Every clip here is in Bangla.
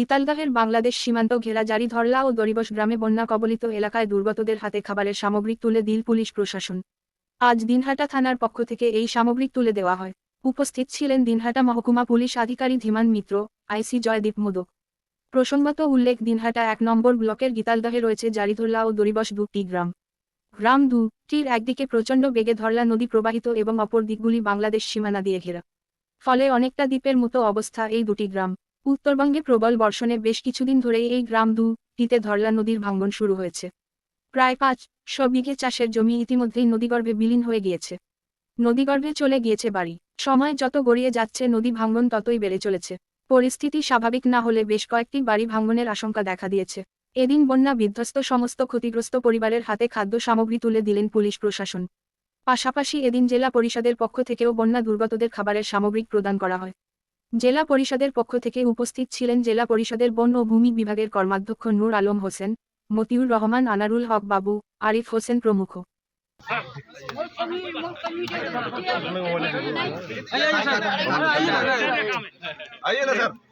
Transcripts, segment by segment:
গীতালদাহের বাংলাদেশ সীমান্ত ঘেরা জারি ধরলা ও দরিবস গ্রামে বন্যা কবলিত এলাকায় দুর্গতদের হাতে খাবারের সামগ্রিক তুলে দিল পুলিশ প্রশাসন। আজ দিনহাটা থানার পক্ষ থেকে এই সামগ্রিক তুলে দেওয়া হয়। উপস্থিত ছিলেন দিনহাটা মহকুমা পুলিশ আধিকারিক ধীমান মিত্র, আইসি জয়দীপ মোদক। প্রসঙ্গত উল্লেখ, দিনহাটা এক নম্বর ব্লকের গীতালদহে রয়েছে জারিধরলা ও দরিবস দুটি গ্রাম। গ্রাম দুটির একদিকে প্রচণ্ড বেগে ধরলা নদী প্রবাহিত এবং অপর দিকগুলি বাংলাদেশ সীমানা দিয়ে ঘেরা। ফলে অনেকটা দ্বীপের মতো অবস্থা এই দুটি গ্রাম। উত্তরবঙ্গে প্রবল বর্ষণে বেশ কিছুদিন ধরেই এই গ্রাম দুটিতে ধরলা নদীর ভাঙ্গন শুরু হয়েছে। প্রায় পাঁচ শ বিঘে চাষের জমি ইতিমধ্যেই নদীগর্ভে বিলীন হয়ে গিয়েছে। নদীগর্ভে চলে গিয়েছে বাড়ি। সময় যত গড়িয়ে যাচ্ছে, নদী ভাঙ্গন ততই বেড়ে চলেছে। পরিস্থিতি স্বাভাবিক না হলে বেশ কয়েকটি বাড়ি ভাঙ্গনের আশঙ্কা দেখা দিয়েছে। এদিন বন্যা বিধ্বস্ত সমস্ত ক্ষতিগ্রস্ত পরিবারের হাতে খাদ্য সামগ্রী তুলে দিলেন পুলিশ প্রশাসন। পাশাপাশি এদিন জেলা পরিষদের পক্ষ থেকেও বন্যা দুর্গতদের খাবারের সামগ্রিক প্রদান করা হয়। জেলা পরিষদের পক্ষ থেকে উপস্থিত ছিলেন জেলা পরিষদের বন ও ভূমি বিভাগের কর্মাধ্যক্ষ নূর আলম হোসেন মতিউর রহমান আনারুল হক বাবু আরিফ হোসেন প্রমুখ না স্যার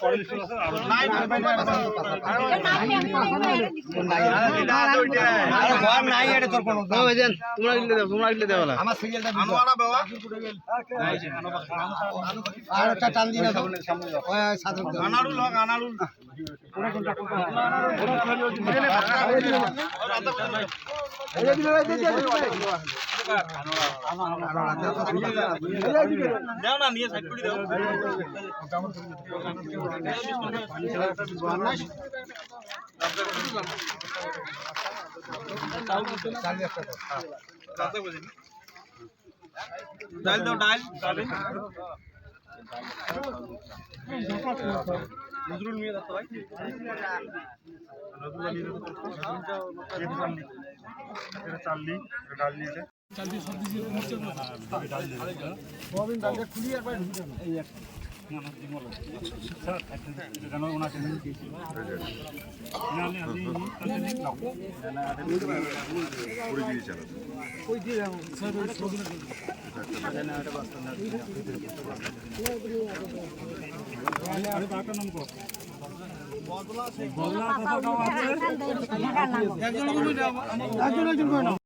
সবাই সবাই দাদার বাড়ি ভাঙছে আনোয়ারা আনারুল আনারুল না নিয়ে সাইড করে দাও ডাল দাও ডাল নজরুল নিয়ে যাচ্ছে ভাই চাললি ডাল নিয়ে করে দিয়েছে একজন একজন করে নাও।